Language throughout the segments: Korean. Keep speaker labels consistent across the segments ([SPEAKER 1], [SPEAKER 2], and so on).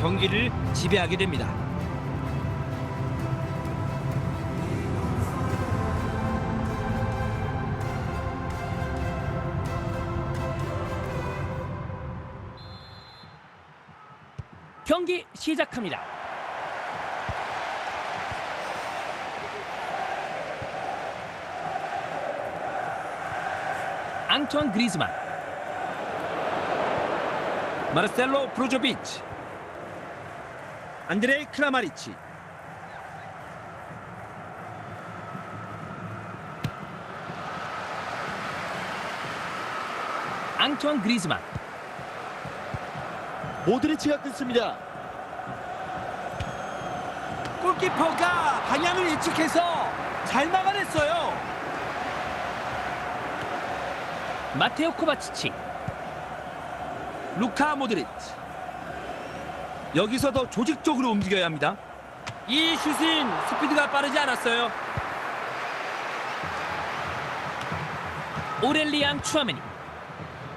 [SPEAKER 1] 경기를 지배하게 됩니다.
[SPEAKER 2] 경기 시작합니다. 앙투안 그리즈만
[SPEAKER 1] 마르셀로 브로조비치 안드레이 크라마리치
[SPEAKER 2] 앙투안 그리즈만
[SPEAKER 3] 모드리치가 끊습니다.
[SPEAKER 1] 골키퍼가 방향을 예측해서 잘 막아냈어요.
[SPEAKER 2] 마테오 코바치치
[SPEAKER 1] 루카 모드리치 여기서 더 조직적으로 움직여야 합니다. 이 슛은 스피드가 빠르지 않았어요.
[SPEAKER 2] 오렐리앙 추아메니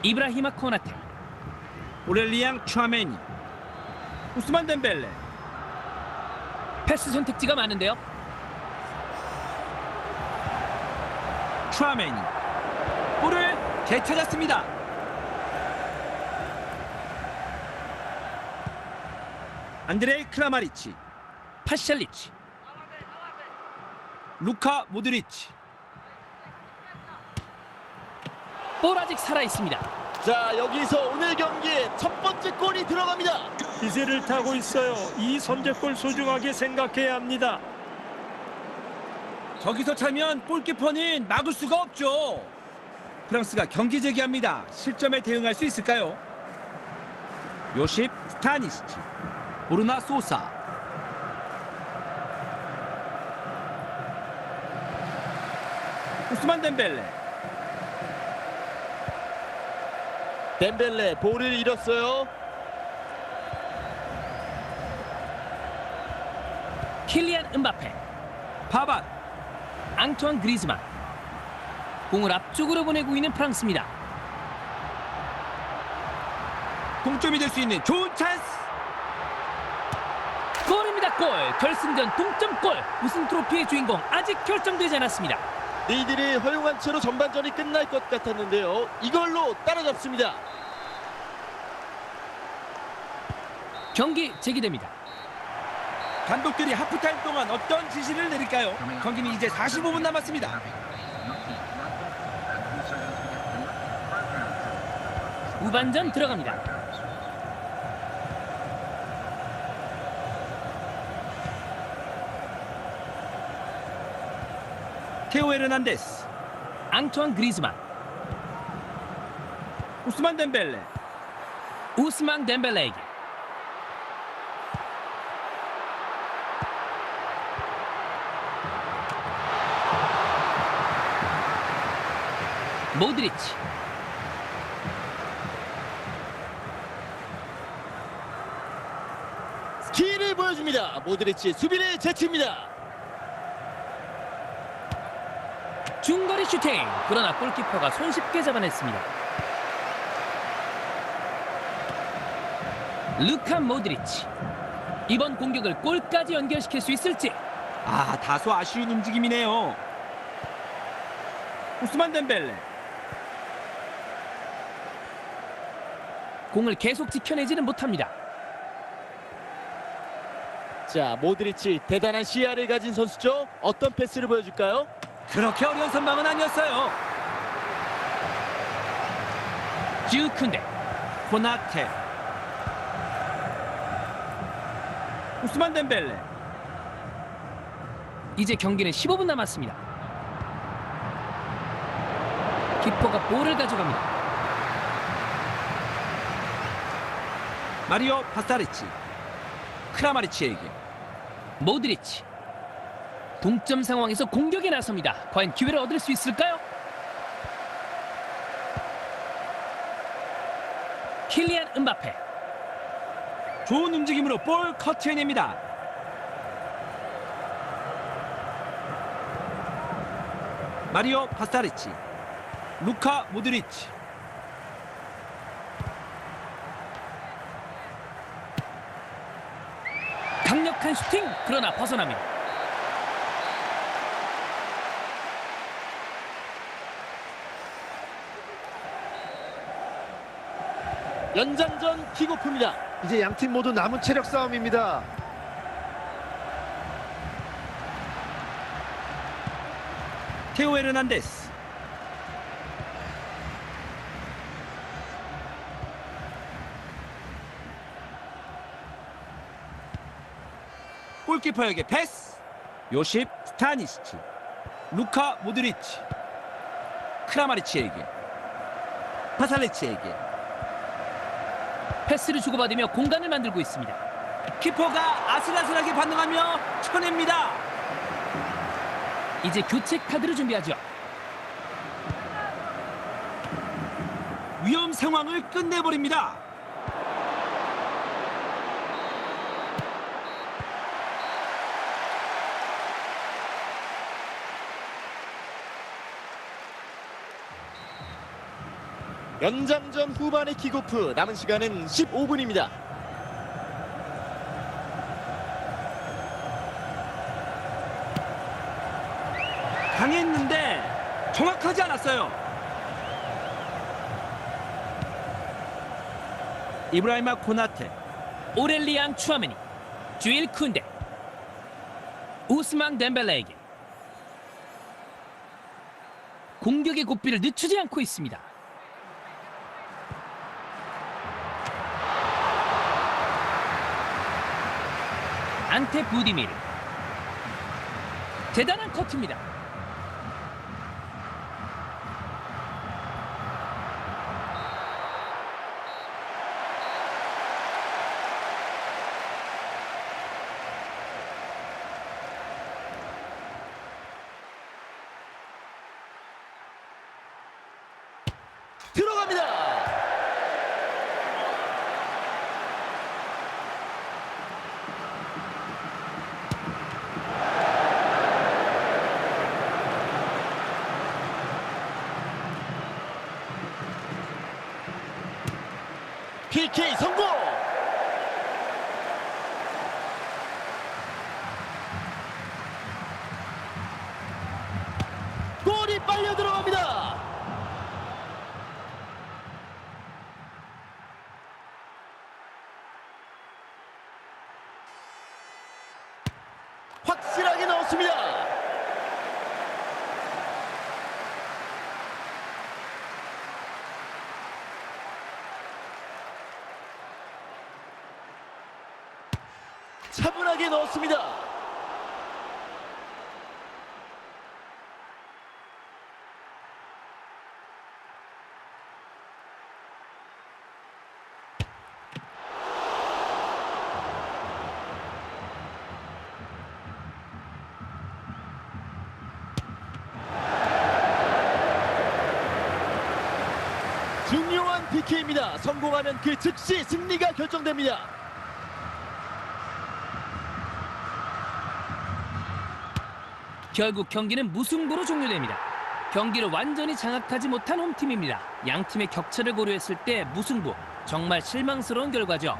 [SPEAKER 2] 이브라히마 코나테
[SPEAKER 1] 오렐리앙 추아메니 우스만 덴벨레
[SPEAKER 2] 패스 선택지가 많은데요.
[SPEAKER 1] 추아메니 볼을 되찾았습니다. 안드레이 크라마리치
[SPEAKER 2] 파샬리치
[SPEAKER 1] 루카 모드리치
[SPEAKER 2] 볼 아직 살아 있습니다.
[SPEAKER 3] 자, 여기서 오늘 경기의 첫 번째 골이 들어갑니다.
[SPEAKER 4] 기세를 타고 있어요. 이 선제골 소중하게 생각해야 합니다.
[SPEAKER 1] 저기서 차면 골키퍼는 막을 수가 없죠. 프랑스가 경기 재개합니다. 실점에 대응할 수 있을까요? 요십 스타니시치, 보르나 소사, 우스만 덴벨레,
[SPEAKER 3] 덴벨레 볼을 잃었어요.
[SPEAKER 2] 킬리안 은바페
[SPEAKER 1] 바반,
[SPEAKER 2] 앙투안 그리즈만 공을 앞쪽으로 보내고 있는 프랑스입니다.
[SPEAKER 1] 동점이 될 수 있는 좋은 찬스.
[SPEAKER 2] 골. 결승전 동점골. 우승 트로피의 주인공 아직 결정되지 않았습니다.
[SPEAKER 3] 니들이 허용한 채로 전반전이 끝날 것 같았는데요. 이걸로 따라잡습니다.
[SPEAKER 2] 경기 재개됩니다.
[SPEAKER 1] 감독들이 하프타임 동안 어떤 지시를 내릴까요? 경기는 이제 45분 남았습니다.
[SPEAKER 2] 후반전 들어갑니다.
[SPEAKER 1] 테오 에르난데스,
[SPEAKER 2] 앙투안 그리즈만,
[SPEAKER 1] 우스만 덴벨레,
[SPEAKER 2] 우스망 덴벨레에게 모드리치
[SPEAKER 3] 스킬을 보여줍니다. 모드리치 수비를 제칩니다.
[SPEAKER 2] 중거리 슈팅 그러나 골키퍼가 손쉽게 잡아냈습니다. 루카 모드리치 이번 공격을 골까지 연결시킬 수 있을지
[SPEAKER 1] 아 다소 아쉬운 움직임이네요. 우스만 덴벨레,
[SPEAKER 2] 공을 계속 지켜내지는 못합니다.
[SPEAKER 3] 자, 모드리치 대단한 시야를 가진 선수죠. 어떤 패스를 보여줄까요?
[SPEAKER 1] 그렇게 어려운 선방은 아니었어요.
[SPEAKER 2] 즈큰데
[SPEAKER 1] 코나테, 우스만 덴벨레,
[SPEAKER 2] 이제 경기는 15분 남았습니다. 키퍼가 볼을 가져갑니다.
[SPEAKER 1] 마리오 파사리치, 크라마리치에게
[SPEAKER 2] 모드리치 동점 상황에서 공격에 나섭니다. 과연 기회를 얻을 수 있을까요? 킬리안 은바페
[SPEAKER 1] 좋은 움직임으로 볼 커트해냅니다. 마리오 파사리치, 루카 모드리치,
[SPEAKER 2] 강력한 슈팅 그러나 벗어납니다.
[SPEAKER 3] 연장전 킥오프입니다.
[SPEAKER 5] 이제 양 팀 모두 남은 체력 싸움입니다.
[SPEAKER 1] 테오 에르난데스. 골키퍼에게 패스. 요십 스타니시치. 루카 모드리치. 크라마리치에게. 파살레치에게.
[SPEAKER 2] 패스를 주고받으며 공간을 만들고 있습니다.
[SPEAKER 1] 키퍼가 아슬아슬하게 반응하며 쳐냅니다.
[SPEAKER 2] 이제 교체 카드를 준비하죠.
[SPEAKER 1] 위험 상황을 끝내버립니다.
[SPEAKER 3] 연장전 후반의 킥오프 남은 시간은 15분입니다.
[SPEAKER 1] 강했는데 정확하지 않았어요. 이브라이마 코나테,
[SPEAKER 2] 오렐리앙 추아메니, 주일 쿤데, 우스망 덴벨레에게 공격의 고삐를 늦추지 않고 있습니다. 안테 부디미르 대단한 커트입니다.
[SPEAKER 3] 들어갑니다. PK 성공! 골이 빨려 들어갑니다. 확실하게 넣었습니다. 차분하게 넣었습니다. 중요한 PK입니다. 성공하면 그 즉시 승리가 결정됩니다.
[SPEAKER 2] 결국 경기는 무승부로 종료됩니다. 경기를 완전히 장악하지 못한 홈팀입니다. 양 팀의 격차를 고려했을 때 무승부 정말 실망스러운 결과죠.